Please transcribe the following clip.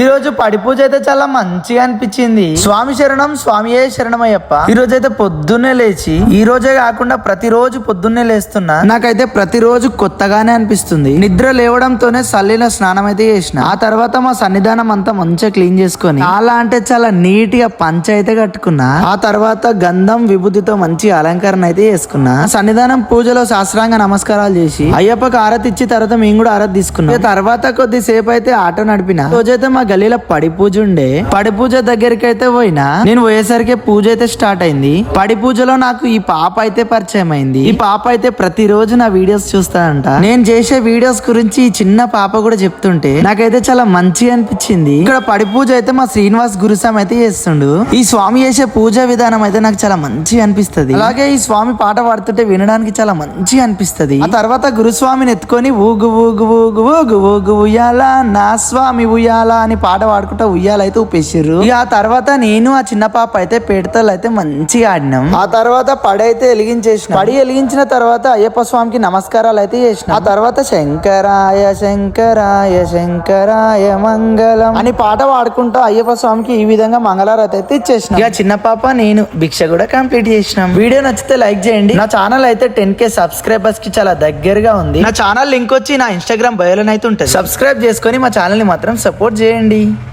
ఈ రోజు పడి పూజ అయితే చాలా మంచిగా అనిపించింది. స్వామి శరణం స్వామియే శరణమయ్యప్ప. ఈ రోజు అయితే పొద్దున్నే లేచి ఈ రోజే కాకుండా ప్రతిరోజు పొద్దున్నే లేస్తున్నా నాకైతే ప్రతిరోజు కొత్తగానే అనిపిస్తుంది. నిద్ర లేవడంతోనే సల్లిన స్నానం అయితే చేసిన. ఆ తర్వాత మా సన్నిధానం అంతా మంచిగా క్లీన్ చేసుకొని చాలా అంటే చాలా నీట్గా పంచ అయితే కట్టుకున్నా. ఆ తర్వాత గంధం విభూతితో మంచి అలంకరణ అయితే చేసుకున్నా. సన్నిధానం పూజలో శాస్త్రాంగ నమస్కారాలు చేసి అయ్యప్పకి ఆరతి ఇచ్చి తర్వాత మేము కూడా ఆరతి తీసుకున్నాం. తర్వాత కొద్దిసేపు అయితే ఆటో నడిపిన. రోజైతే మా గల్లీలో పడి పూజ ఉండే. పడి పూజ దగ్గరికి అయితే పోయినా నేను పోయేసరికి పూజ అయితే స్టార్ట్ అయింది. పడి పూజలో నాకు ఈ పాప అయితే పరిచయం అయింది. ఈ పాప అయితే ప్రతిరోజు నా వీడియోస్ చూస్తానంట నేను చేసే వీడియోస్ గురించి ఈ చిన్న పాప కూడా చెప్తుంటే నాకైతే చాలా మంచిగా అనిపించింది. ఇక్కడ పడి పూజ అయితే మా శ్రీనివాస్ గురుస్వామి అయితే చేస్తుండు. ఈ స్వామి చేసే పూజ విధానం అయితే నాకు చాలా మంచిగా అనిపిస్తది. అలాగే ఈ స్వామి పాట పాడుతుంటే వినడానికి చాలా మంచిగా అనిపిస్తది. ఆ తర్వాత గురుస్వామిని ఎత్తుకొని ఊగు ఊగు ఊగు ఊగు ఊగు ఉయ్యాల నా స్వామి ఉయ్యాల అని పాట పాడుకుంటా ఉయ్యాల అయితే ఊపేసిర్రు. ఇక ఆ తర్వాత నేను ఆ చిన్న పాప అయితే పేడతలు అయితే మంచిగా ఆడినాం. ఆ తర్వాత పడి అయితే వెలిగించేసిన. పడి వెలిగించిన తర్వాత అయ్యప్ప స్వామికి నమస్కారాలు అయితే చేసిన. ఆ తర్వాత శంకరాయ శంకరాయ శంకరాయ మంగళం అని పాట పాడుకుంటూ అయ్యప్ప స్వామికి ఈ విధంగా మంగళారతి అయితే ఇచ్చేసిన. ఇక చిన్న పాప నేను భిక్ష కూడా కంప్లీట్ చేసినాం. వీడియో నచ్చితే లైక్ చేయండి. నా ఛానల్ అయితే టెన్ కే సబ్స్క్రైబర్స్కి చాలా దగ్గరగా ఉంది. నా ఛానల్ లింక్ వచ్చి నా ఇన్స్టాగ్రామ్ బయోలో అయితే ఉంటుంది. సబ్స్క్రైబ్ చేసుకొని మా ఛానల్ని మాత్రం సపోర్ట్ చేయండి. Đi.